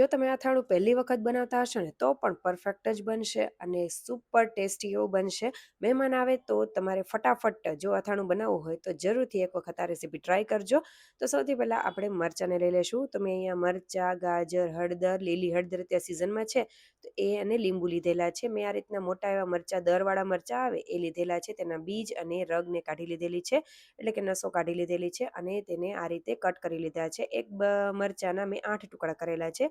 જો તમે અથાણું પહેલી વખત બનાવતા હશો ને, તો પણ પરફેક્ટ જ બનશે અને સુપર ટેસ્ટી એવું બનશે. મહેમાન આવે તો તમારે ફટાફટ જો અથાણું બનાવવું હોય તો જરૂરથી એક વખત આ રેસીપી ટ્રાય કરજો. તો સૌથી પહેલાં આપણે મરચાંને લઈ લેશું. તો મેં અહીંયા મરચાં, ગાજર, હળદર, લીલી હળદર ત્યાં સિઝનમાં છે, તો એ અને લીંબુ લીધેલા છે. મેં આ રીતના મોટા એવા મરચાં, દરવાળા મરચાં આવે એ લીધેલા છે. તેના બીજ અને રગને કાઢી લીધેલી છે, એટલે કે નસો કાઢી લીધેલી છે અને તેને આ રીતે કટ કરી લીધા છે. એક મરચાંના મેં આઠ ટુકડા કરેલા છે.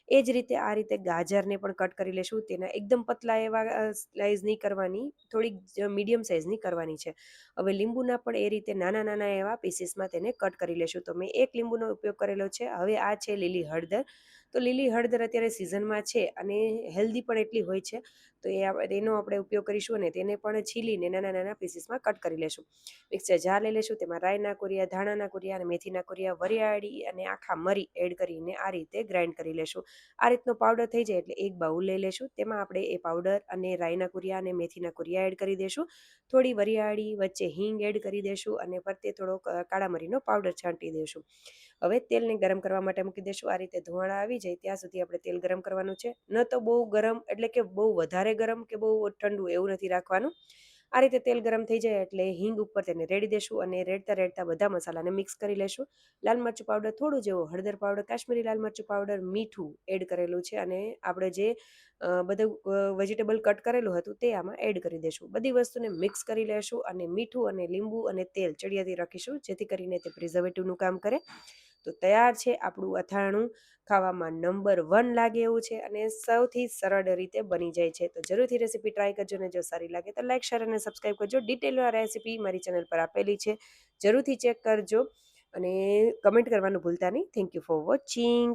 એ જ રીતે આ રીતે ગાજરને પણ કટ કરી લેશું. તેના એકદમ પતલા એવા સ્લાઇઝ નહીં કરવાની, થોડીક મીડિયમ સાઇઝની કરવાની છે. હવે લીંબુના પણ એ રીતે નાના નાના એવા પીસીસમાં તેને કટ કરી લેશું. તો મેં એક લીંબુનો ઉપયોગ કરેલો છે. હવે આ છે લીલી હળદર. તો લીલી હળદર અત્યારે સિઝનમાં છે અને હેલ્ધી પણ એટલી હોય છે. તો એ એનો આપણે ઉપયોગ કરીશું અને તેને પણ છીલીને નાના નાના પીસીસમાં કટ કરી લેશું. મિક્સર જાર લઈ લેશું. તેમાં રાયના કોરિયા, ધાણાના કોરિયા અને મેથીના કોરિયા, વરિયાળી અને આખા મરી એડ કરીને આ રીતે ગ્રાઇન્ડ કરી લેશું. આ રીતનો પાવડર થઈ જાય એટલે એક બાઉલ લઈ લેશું. તેમાં આપણે એ પાવડર અને રાઈના કુરિયા અને મેથીના કુરિયા એડ કરી દેશું. થોડી વરિયાળી વચ્ચે હિંગ એડ કરી દેશું અને ફરતે થોડો કાળા મરીનો પાવડર છાંટી દેશું. હવે તેલને ગરમ કરવા માટે મૂકી દઈશું આ રીતે ધોવાણા આવી જાય ત્યાં સુધી આપણે તેલ ગરમ કરવાનું છે. ન તો બહુ ગરમ એટલે કે બહુ વધારે ગરમ કે બહુ ઠંડુ એવું નથી રાખવાનું. આ રીતે તેલ ગરમ થઈ જાય એટલે હિંગ ઉપર તેને રેડી દેશું અને રેડતા રેડતા બધા મસાલાને મિક્સ કરી લેશું. લાલ મરચું પાવડર થોડું જેવું હળદર પાવડર, કાશ્મીરી લાલ મરચું પાવડર, મીઠું એડ કરેલું છે અને આપણે જે બધું વેજીટેબલ કટ કરેલું હતું તે આમાં એડ કરી દેશું. બધી વસ્તુને મિક્સ કરી લેશું અને મીઠું અને લીંબુ અને તેલ ચડિયાથી રાખીશું જેથી કરીને તે પ્રિઝર્વેટિવનું કામ કરે. તો તૈયાર છે. આપણું અથાણું ખાવામાં નંબર વન લાગે એવું છે અને સૌથી સરળ રીતે બની જાય છે. તો જરૂરથી રેસીપી ટ્રાય કરજો ને જો સારી લાગે તો લાઇક શેર અને સબસ્ક્રાઈબ કરજો. ડિટેલમાં રેસીપી મારી ચેનલ પર આપેલી છે. જરૂરથી ચેક કરજો અને કમેન્ટ કરવાનું ભૂલતા નહીં. Thank you for watching.